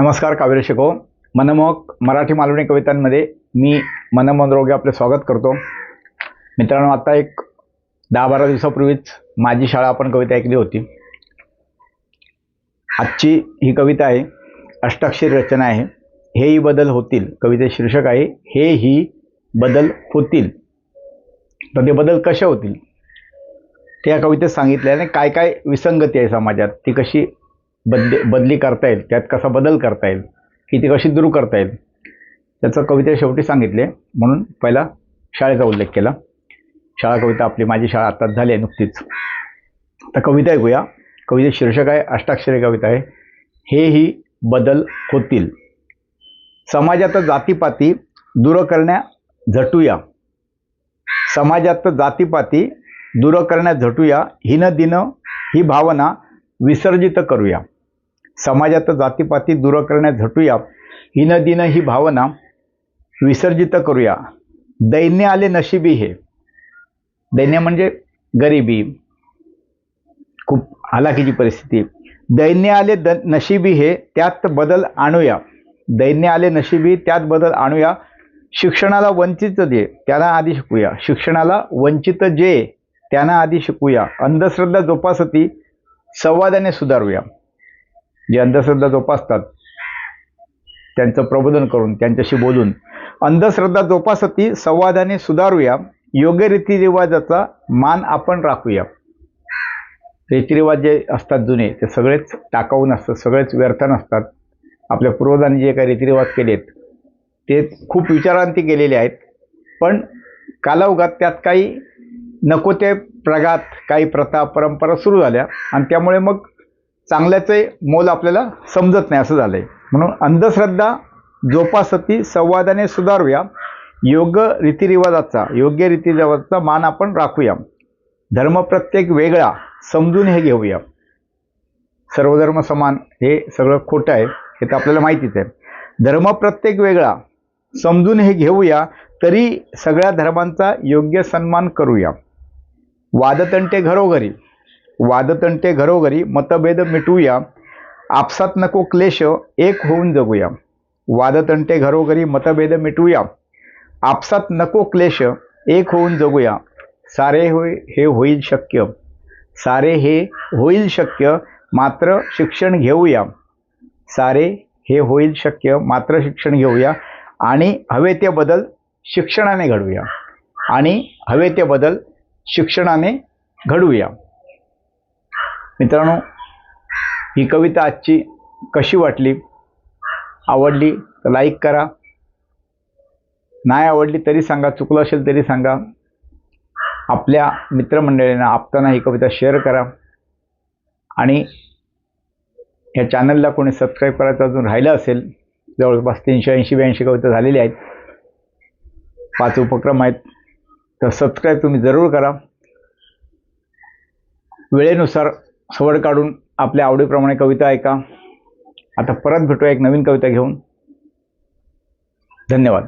नमस्कार काव्य शिको मनमोहक मराठी मालवणी कवितांमध्ये मी मनमोहन रोगे आपले स्वागत करतो. मित्रांनो आता एक दहा बारा दिवसापूर्वीच माझी शाळा आपण कविता ऐकली होती. आजची ही कविता आहे अष्टाक्षरी रचना आहे. हेही बदल होतील. कविते शीर्षक आहे हे ही बदल होतील. तर ते बदल कसे होतील? ते या कवितेत सांगितले आणि काय काय विसंगती आहे समाजात? ती कशी बदली बदली करता येईल. त्यात कसा बदल करता येईल की ती कशी दूर करता येईल त्याचं कविता शेवटी सांगितले. म्हणून पहिला शाळेचा उल्लेख केला. शाळा कविता आपली माझी शाळा आत्ताच झाली आहे नुकतीच. तर कविता ऐकूया. कविता शीर्षक आहे अष्टाक्षरी कविता आहे. हेही बदल होतील. समाजात जातीपाती दूर करण्या झटूया. समाजात जातीपाती दूर करण्या झटूया. हिन दिन ही भावना विसर्जित करूया. समाजात जातीपाती दूर करण्यात झटूया. हिन दिन ही भावना विसर्जित करूया. दैन्य आले नशिबी हे. दैन्य म्हणजे गरिबी. खूप हालाकीची परिस्थिती. दैन्य आले द नशिबी हे त्यात बदल आणूया. दैन्य आले नशिबी त्यात बदल आणूया. शिक्षणाला वंचित जे त्यांना आधी शिकूया. शिक्षणाला वंचित जे त्यांना आधी शिकूया. अंधश्रद्धा जोपासती संवादाने सुधारूया. जे अंधश्रद्धा जोपासतात त्यांचं प्रबोधन करून त्यांच्याशी बोलून अंधश्रद्धा जोपासती संवादाने सुधारूया. योग्य रीतिरिवाजाचा मान आपण राखूया. रीतिरिवाज जे असतात जुने ते सगळेच टाकावून असतात सगळेच व्यर्थ नसतात. आपल्या पूर्वजांनी जे काही रीतिरिवाज केलेत ते खूप विचारांती केलेले आहेत. पण कालावगात त्यात काही नको ते प्रघात काही प्रथा परंपरा सुरू झाल्या आणि त्यामुळे मग चांगल्याचे मोल आपल्याला समजत नाही असं झालं आहे म्हणून अंधश्रद्धा जोपासती संवादाने सुधारूया. योग्य रीतिरिवाजाचा योग्य रीतिरिवाजाचा मान आपण राखूया. धर्म प्रत्येक वेगळा समजून हे घेऊया. सर्वधर्म समान हे सगळं खोटं आहे हे तर आपल्याला माहितीच आहे. धर्म प्रत्येक वेगळा समजून हे घेऊया तरी सगळ्या धर्मांचा योग्य सन्मान करूया. वादतंटे घरोघरी. वादतंटे घरोघरी मतभेद मिटूया. आपसात नको क्लेश एक होऊन जगूया. वादतंटे घरोघरी मतभेद मिटूया. आपसात नको क्लेश एक होऊन जगूया. सारे होय हे होईल शक्य. सारे हे होईल शक्य मात्र शिक्षण घेऊया. सारे हे होईल शक्य मात्र शिक्षण घेऊया. आणि हवे ते बदल शिक्षणाने घडूया. आणि हवे ते बदल शिक्षणाने घडूया मित्रांनो ही कविता आजची कशी वाटली? आवडली तर लाईक करा. नाही आवडली तरी सांगा चुकलं असेल तरी सांगा. आपल्या मित्रमंडळींना आपताना ही कविता शेअर करा. आणि या चॅनलला कोणी सबस्क्राईब करायचं अजून राहिलं असेल जवळपास तीनशे ऐंशी ब्याऐंशी कविता झालेल्या आहेत. पाच उपक्रम आहेत. तर सबस्क्राईब तुम्ही जरूर करा. वेळेनुसार सवड काढून आपल्या आवडीप्रमाणे कविता ऐका. आता परत भेटूया एक नवीन कविता घेऊन. धन्यवाद.